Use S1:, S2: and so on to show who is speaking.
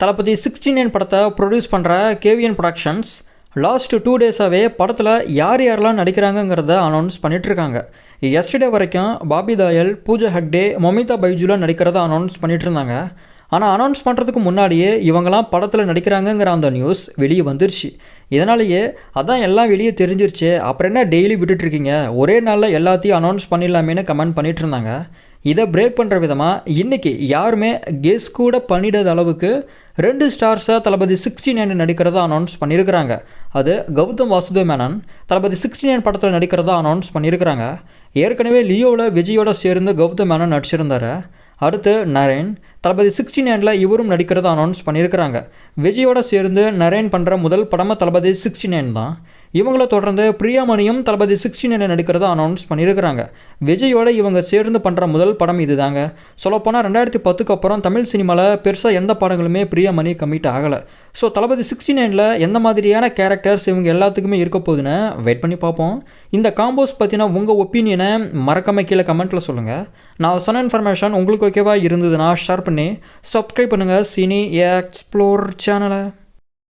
S1: தளபதி sixty nine படத்தை produce பண்ணுற KVN productions last two டேஸாகவே படத்தில் யார் யாரெல்லாம் நடிக்கிறாங்கங்கிறத அனௌன்ஸ் பண்ணிகிட்ருக்காங்க எஸ்டர்டே வரைக்கும் பாபி தாயல் பூஜா ஹக்டே மமிதா பைஜுலாம் நடிக்கிறத அனௌன்ஸ் பண்ணிகிட்டு இருந்தாங்க ஆனால் அனௌன்ஸ் பண்ணுறதுக்கு முன்னாடியே இவங்கெல்லாம் படத்தில் நடிக்கிறாங்கங்கிற அந்த நியூஸ் வெளியே வந்துருச்சு. இதனாலேயே அதான் எல்லாம் வெளியே தெரிஞ்சிருச்சு. அப்புறம் என்ன டெய்லி விட்டுட்ருக்கீங்க ஒரே நாளில் எல்லாத்தையும் அனௌன்ஸ் பண்ணிடலாமேன்னு கமெண்ட் பண்ணிகிட்டு இருந்தாங்க இதை பிரேக் பண்ணுற விதமாக இன்றைக்கி யாருமே கெஸ் கூட பண்ணிடாத அளவுக்கு ரெண்டு ஸ்டார்ஸாக தளபதி சிக்ஸ்டி நைன் நடிக்கிறதா அனௌன்ஸ் பண்ணியிருக்கிறாங்க அது கௌதம் வாசுதேவ் மேனன் தளபதி சிக்ஸ்டி நைன் படத்தில் நடிக்கிறதா அனௌன்ஸ் பண்ணியிருக்கிறாங்க ஏற்கனவே லியோவில் விஜயோட சேர்ந்து கௌதம் மேனன் நடிச்சிருந்தார். அடுத்து நரேன் தளபதி சிக்ஸ்டி நைனில் இவரும் நடிக்கிறதா அனௌன்ஸ் பண்ணியிருக்கிறாங்க விஜயோட சேர்ந்து நரேன் பண்ணுற முதல் படமாக தளபதி சிக்ஸ்டி நைன் தான். இவங்களை தொடர்ந்து பிரியாமணியும் தளபதி சிக்ஸ்டி நைன் நடிக்கிறதா அனௌன்ஸ் பண்ணியிருக்கிறாங்க. விஜயோட இவங்க சேர்ந்து பண்ணுற முதல் படம் இதுதாங்க. சொல்லப்போனால் ரெண்டாயிரத்தி பத்துக்கு அப்புறம் தமிழ் சினிமாவில் பெருசாக எந்த படங்களுமே பிரியாமணி கம்மிட் ஆகலை. ஸோ தளபதி சிக்ஸ்டி நைனில் எந்த மாதிரியான கேரக்டர்ஸ் இவங்க எல்லாத்துக்குமே இருக்க போகுதுன்னு வெயிட் பண்ணி பார்ப்போம். இந்த காம்போஸ் பற்றின உங்கள் ஒப்பீனியனை மறக்காம கீழே கமெண்ட்டில் சொல்லுங்கள் நான் சொன்ன இன்ஃபர்மேஷன் உங்களுக்கு ஓகேவா இருந்ததுன்னா ஷேர் பண்ணி சப்ஸ்கிரைப் பண்ணுங்கள் சினி எக்ஸ்ப்ளோர் சேனலை